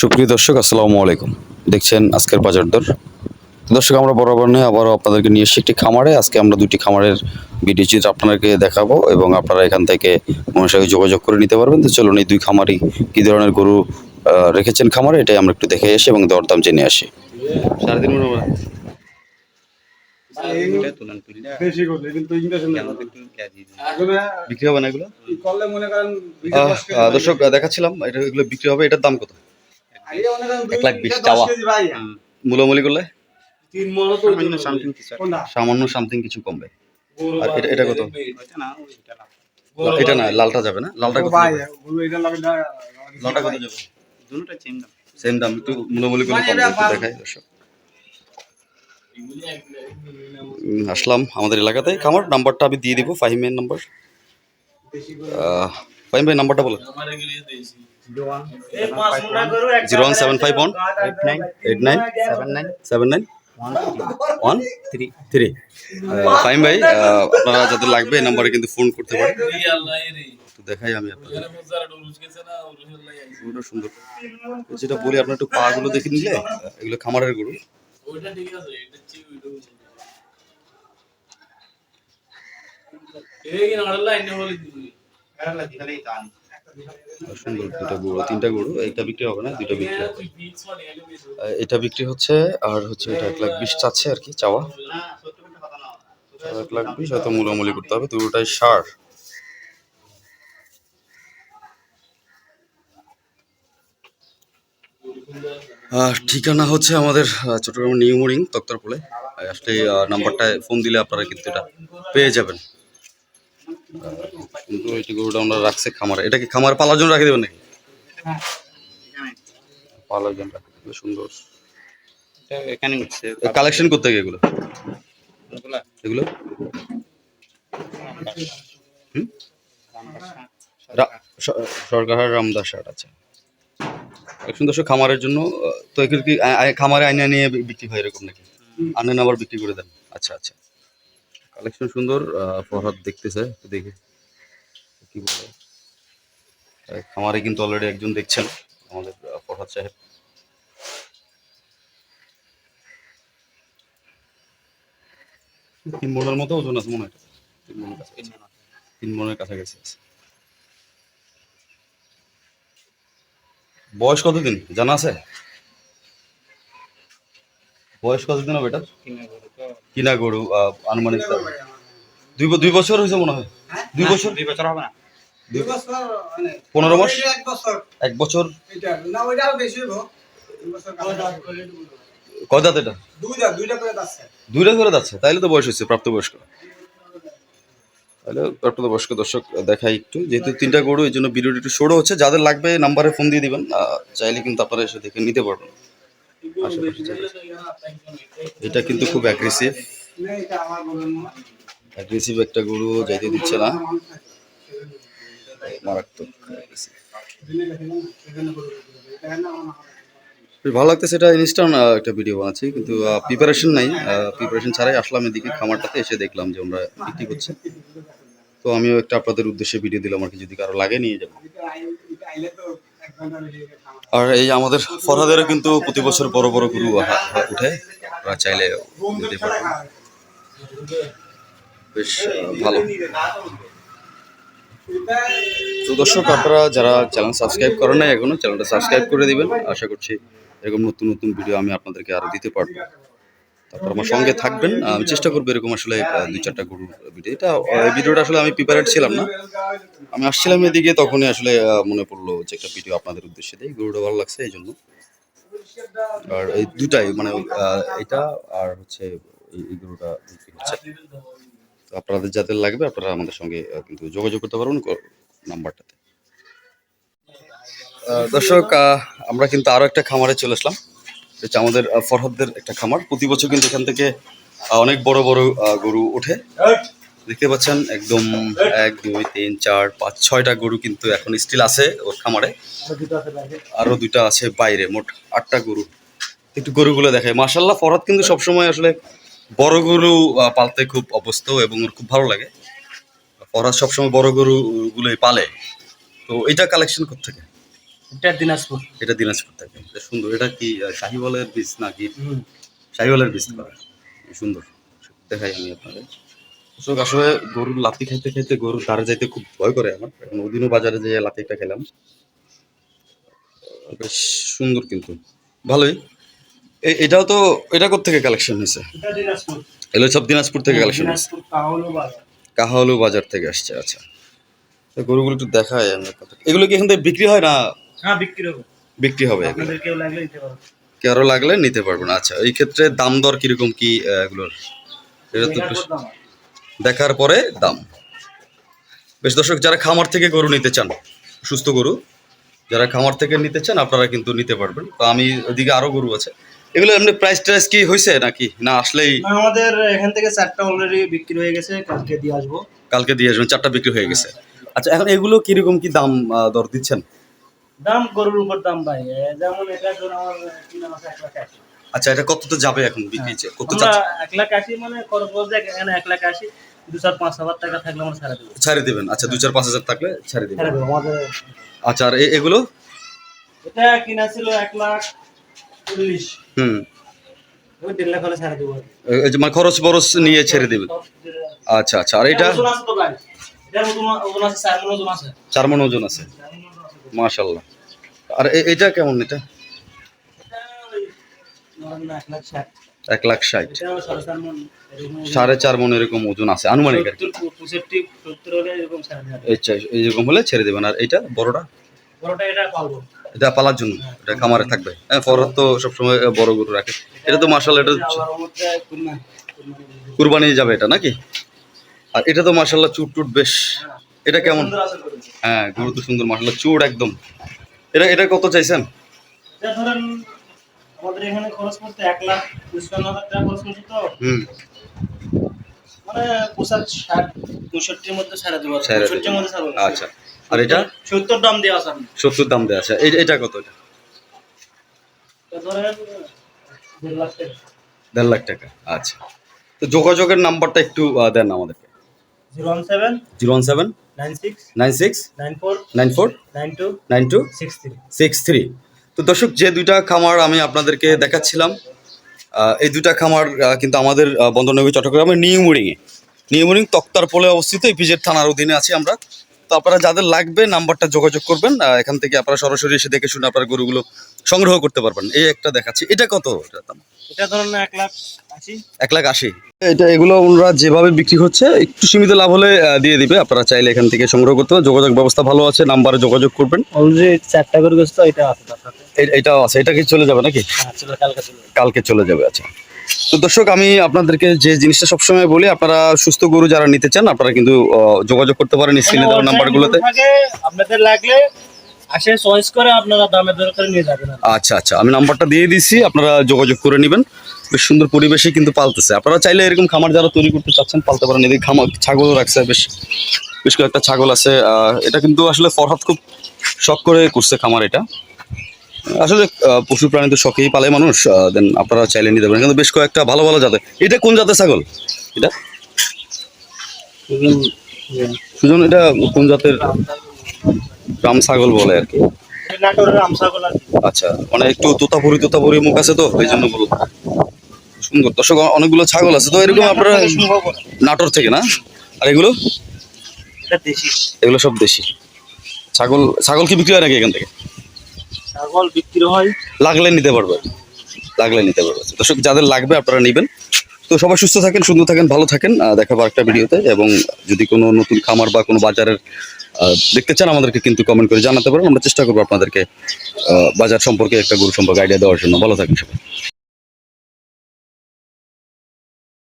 সুপ্রিয় দর্শক আসসালামু আলাইকুম। দেখছেন আজকের বাজার দর। দর্শক আমরা বরাবর নিয়ে আবারও আপনাদেরকে নিয়ে এসেছি একটি খামারে। আজকে আমরা দুটি খামারের ভিডিও চিত্র আপনাদেরকে দেখাবো এবং আপনারা এখান থেকে আমার সঙ্গে যোগাযোগ করে নিতে পারবেন। তো চলুন এই দুই খামারই কী ধরনের গরু রেখেছেন খামারে এটাই আমরা একটু দেখে আসি এবং দরদাম জেনে আসি। বিক্রি হবে না এগুলো? মনে দর্শক দেখাচ্ছিলাম এটা এগুলো বিক্রি হবে এটার দাম কত? এক লাখ বিশ চাওয়া। মূলামূলি করলে? তিন মনে তো কোনটা? সামান্য সামথিং কিছু কমবে। আর এটা এটা কত? এটা না। লালটা যাবে না? লালটা কত যাবে? গরু এটা লাগে না লালটা কত যাবে? সেম দাম। একটু মূলামূলি করলে কম একটু দেখাই দর্শক। আসলাম আমাদের এলাকাতে। খামার নাম্বারটা আমি দিয়ে দিব ফাহিমের নাম্বার ফাহিম ভাই, নাম্বারটা বলো। Zero one seven five one, eight nine eight nine, seven nine seven nine one three. Three. Fahim ভাই আপনারা যাদের লাগবে এই নাম্বারে কিন্তু ফোন করতে পারেন। তো দেখাই আমি আপনাদের। গরুটা সুন্দর। যেটা বলি, আপনার একটু পা গুলো দেখে নিলে, এগুলো খামারের গরু। সুন্দর গরু এইটা বিক্রি হবে না, দুটো বিক্রি এটা বিক্রি হচ্ছে, আর হচ্ছে এটা এক লাখ বিশ চাচ্ছে আর কি, চাওয়া। এক লাখ বিশ, হয়তো মূলামূলি করতে হবে, দুটোটাই সার। ঠিকানা হচ্ছে আমাদের চট্টগ্রাম নিউ মোরিং, তক্তারপুলে। আসলে নাম্বারটায় ফোন দিলে আপনারা কিন্তু এটা পেয়ে যাবেন। কিন্তু এটি গরুটা আমরা রাখছে খামারে এটা কি খামারে পালার জন্য রাখে দেবেন নাকি? পালার জন্য রাখে সুন্দর। এখানে কালেকশন করতে গিয়ে এগুলো? এগুলো? সরকার রামদাস শার্ট আছে একশো দশ খামারের জন্য তো এগুলো কি খামারে আইনা নিয়ে বিক্রি হয় এরকম নাকি? আনেন আবার বিক্রি করে দেন? আচ্ছা আচ্ছা। কালেকশন সুন্দর ফরহাদ দেখতেছে, দেখে। কি বলে? খামারে কিন্তু অলরেডি একজন দেখছেন, আমাদের ফরহাদ সাহেব। তিন মনের মতো ওজন আছে, মনে হয়। তিন মনের কাছাকাছি তিন কাছাকাছি আছে বয়স কতদিন? জানা আছে? বয়স কতদিন হবে এটা কিনা গরু আনুমানিক দুই দুই বছর হয়েছে মনে হয়। দুই বছর? দুই বছর হবে না। মানে পনেরো মাস? এক বছর। কয় দাঁত এটা? যাচ্ছে দুইটা করে যাচ্ছে তাইলে তো বয়স হয়েছে প্রাপ্তবয়স্ক। তাহলে প্রাপ্তবয়স্ক দর্শক দেখাই একটু। যেহেতু তিনটা গরু এই জন্য ভিডিওটি একটু সরো হচ্ছে। যাদের লাগবে নাম্বারে ফোন দিয়ে দিবেন। চাইলে কিন্তু আপনারা এসে দেখে নিতে পারবেন। এটা কিন্তু খুব অ্যাগ্রেসিভ। অ্যাগ্রেসিভ একটা গরু যাইতে দিচ্ছে না। মারাত্মক ভালো লাগতেছে এটা ইনস্ট্যান্ট একটা ভিডিও বানাচ্ছি, কিন্তু প্রিপারেশন নাই। প্রিপারেশন ছাড়াই আসলাম এদিকে খামারটাতে, এসে দেখলাম যে আমরা বিক্রি করছে। তো আমিও একটা আপনাদের উদ্দেশ্যে ভিডিও দিলাম আর কি, যদি কারও লাগে নিয়ে যাব। আর এই আমাদের ফরহাদেরও কিন্তু প্রতি বছর বড় বড় গুরু উঠে। ওরা চাইলে বেশ ভালো। তো দর্শক, আপনারা যারা চ্যানেল সাবস্ক্রাইব করেন নাই এখনও চ্যানেলটা সাবস্ক্রাইব করে দিবেন। আশা করছি এরকম নতুন নতুন ভিডিও আমি আপনাদেরকে আরও দিতে পারব। তারপর আমার সঙ্গে থাকবেন। আমি চেষ্টা করব এরকম আসলে দুই চারটা গরু ভিডিও এটা ভিডিওটা আসলে আমি প্রিপারেড ছিলাম না। আমি আসছিলাম এদিকে, তখনই আসলে মনে পড়ল যে একটা ভিডিও আপনাদের উদ্দেশ্যে দিই। গরুটা ভালো লাগছে এই জন্য। আর এই দুটাই মানে এটা আর হচ্ছে, এই গরুটা বিক্রি হচ্ছে। তো আপনাদের যাদের লাগবে, আপনারা আমাদের সঙ্গে কিন্তু যোগাযোগ করতে পারবেন নাম্বারটাতে। দর্শক আমরা কিন্তু আরও একটা খামারে চলে আসলাম। এটা আমাদের ফরহাদদের একটা খামার। প্রতি বছর কিন্তু এখান থেকে অনেক বড় বড় গরু ওঠে। দেখতে পাচ্ছেন, একদম এক, দুই, তিন, চার, পাঁচ, ছয়টা গরু কিন্তু এখন স্টিল আছে ওর খামারে। আরও দুইটা আছে বাইরে, মোট আটটা গরু। একটু গরুগুলো দেখে মার্শাল্লাহ ফরহাদ কিন্তু সবসময় আসলে বড় গরু পালতে খুব অভ্যস্ত এবং ওর খুব ভালো লাগে। ফরহাদ সবসময় বড় গরুগুলোই পালে। তো এটা কালেকশন থেকে এটা দিনাজপুর। এটা দিনাজপুর থেকে। এটা সুন্দর। এটা কি শাহিওয়ালের বীজ নাকি? শাহিওয়ালের বীজ করা সুন্দর। দেখাই আমি আপনাদের। দর্শক আসলে গরুর লাতি খাইতে খাইতে গরুর ধারে যাইতে খুব ভয় করে আমার। এখন ওদিনও বাজারে যে লাতিটা খেলাম বেশ সুন্দর কিন্তু। ভালোই। এটাও তো এটা থেকে কালেকশন হয়েছে? এগুলো সব দিনাজপুর থেকে কালেকশন হয়েছে? বাজার। কাহালু বাজার থেকে আসছে আচ্ছা। তো গরুগুলো একটু দেখায় আমি। এগুলো কি এখান থেকে বিক্রি হয় না হ্যাঁ বিক্রি হবে। বিক্রি হবে আপনাদের কেউ লাগলে কারও নিতে পারবেন। আচ্ছা এই ক্ষেত্রে দাম দর কীরকম কি এগুলোর? এটা তো দেখার পরে দাম বেশ দর্শক যারা খামার থেকে গরু নিতে চান সুস্থ গরু যারা খামার থেকে নিতে চান আপনারা কিন্তু নিতে পারবেন। তো আমি ওদিকে আরও গরু আছে। এগুলো এমনি প্রাইস টাইস কি হয়েছে নাকি? না আসলেই না, আমাদের এখান থেকে চারটা অলরেডি বিক্রি হয়ে গেছে কালকে দিয়ে আসব। কালকে দিয়ে আসবেন চারটা বিক্রি হয়ে গেছে। আচ্ছা এখন এগুলো কীরকম কি দাম আহ, দর দিচ্ছেন? দাম গরুর উপর দাম ভাই যেমন এটা ধরুন আমার কিনা আছে এক লাখ আশি আচ্ছা এটা কততে যাবে এখন বিক্রি কত আমরা চাচ্ছে এক লাখ আশি মানে খরচ বলতে এখানে এক লাখ আশি দু চার পাঁচ হাজার টাকা থাকলে আমরা ছাড়া দেবো। ছাড়ে দিবেন। আচ্ছা দু চার পাঁচ হাজার থাকলে ছাড়ে দিবেন। আমাদের আচ্ছা আর এগুলো? এটা কিনা ছিল এক লাখ চল্লিশ। হুম। যে মানে খরচ বরচ নিয়ে ছেড়ে দিবেন। আচ্ছা আচ্ছা আর এটা? চার মন ওজন আছে। মাশাল্লাহ আর এটা কেমন এটা এক লাখ ষাট সাড়ে চার মন এরকম ওজন। এরকম আছে, আনুমানিক এরকম। আচ্ছা এইরকম হলে ছেড়ে দেবেন আর এটা বড়টা এটা পালার জন্য, এটা খামারে থাকবে হ্যাঁ ফরত তো সবসময় বড় গরু রাখে এটা তো মার্শাল এটা। কুরবানি যাবে এটা নাকি আর এটা তো মার্শাল্লাহ চুট টুট বেশ এটা কেমন। হ্যাঁ গরু তো সুন্দর মার্শাল্লাহ চুট একদম। এটা এটা কত চাইছেন? এটা ধরেন আমাদের এখানে খরচ করতে এক লাখ পঁচপান্ন হাজার টাকা খরচ করছে তো। হুম। মানে ষাট পঁয়ষট্টির মধ্যে। পঁয়ষট্টির মধ্যে আচ্ছা। আর এটা? সত্তর দাম দেওয়া আছে সত্তর দাম দেওয়া আছে। এই- এটা কত এটা? এটা ধরেন দেড় লাখ টাকা। দেড় লাখ টাকা আচ্ছা। তো যোগাযোগের নাম্বারটা একটু দেন আমাদেরকে। Zero one seven zero one seven nine six nine four nine four nine two nine two six three. Six three. তো দর্শক যে দুইটা খামার আমি আপনাদেরকে দেখাচ্ছিলাম এই দুইটা খামার কিন্তু আমাদের বন্দরনগরী চট্টগ্রামের নিউমুরিংয়ে নিউমুরিং তক্তার পোলে অবস্থিত ইপিজেড থানার অধীনে আছি আমরা। তো আপনারা যাদের লাগবে নাম্বারটা যোগাযোগ করবেন এখান থেকে আপনারা সরাসরি এসে দেখে শুনে আপনার গরুগুলো সংগ্রহ করতে পারবেন। এই একটা দেখাচ্ছি। এটা কত? দাম? এটা ধরেন এক লাখ আশি। এক লাখ আশি। এটা এগুলো ওনারা যেভাবে বিক্রি হচ্ছে একটু সীমিত লাভ হলে দিয়ে দিবে। আপনারা চাইলে এখান থেকে সংগ্রহ করতে পারেন। যোগাযোগ ব্যবস্থা ভালো আছে নাম্বারে যোগাযোগ করবেন। অলরেডি চারটা করে গেছে তো এটা আছে তার সাথে। এ- এটাও আছে। এটা কি চলে যাবে নাকি? হ্যাঁ কালকে চলে যাবে। কালকে চলে যাবে আচ্ছা। তো দর্শক আমি আপনাদেরকে যে জিনিসটা সবসময় বলি আপনারা সুস্থ গরু যারা নিতে চান আপনারা কিন্তু যোগাযোগ করতে পারেন স্ক্রিনে দেওয়া নাম্বারগুলোতে। আপনাদের লাগলে আসে চয়েস করে আপনারা দামের দরকার নিয়ে যাবেন আচ্ছা আচ্ছা। আমি নাম্বারটা দিয়ে দিচ্ছি আপনারা যোগাযোগ করে নেবেন। বেশ সুন্দর পরিবেশে কিন্তু পালতেছে। আপনারা চাইলে এরকম খামার যারা তৈরি করতে চাচ্ছেন পালতে পারেন। এদিকে খামার ছাগলও রাখছে বেশ বেশ কয়েকটা ছাগল আছে। এটা কিন্তু আসলে ফরহাদ খুব শখ করে করছে খামার এটা। আসলে পশু প্রাণী তো শখেই পালে মানুষ। দেন আপনারা চাইলে নিতে পারেন। কিন্তু বেশ কয়েকটা ভালো ভালো জাতের। এটা কোন জাতের ছাগল? এটা? সুজন এটা কোন জাতের? রাম ছাগল বলে আর কি। আচ্ছা মানে একটু তোতাপুরি তোতাপুরি মুখ আছে তো এই জন্য বললাম। সুন্দর। দর্শক অনেকগুলো ছাগল আছে তো এরকম আপনারা নাটোর থেকে না? আর এগুলো? এগুলো সব দেশি। ছাগল ছাগল কি বিক্রি হয় নাকি এখান থেকে? ছাগল বিক্রি হয়। লাগলে নিতে পারবে। লাগলে নিতে পারবে। দর্শক যাদের লাগবে আপনারা নেবেন। তো সবাই সুস্থ থাকেন, সুন্দর থাকেন, ভালো থাকেন দেখা দেখাবো একটা ভিডিওতে এবং যদি কোনো নতুন খামার বা কোনো বাজারের দেখতে চান আমাদেরকে কিন্তু কমেন্ট করে জানাতে পারেন। আমরা চেষ্টা করব আপনাদেরকে বাজার সম্পর্কে একটা গুরু সম্পর্কে আইডিয়া দেওয়ার জন্য। ভালো থাকেন সবাই।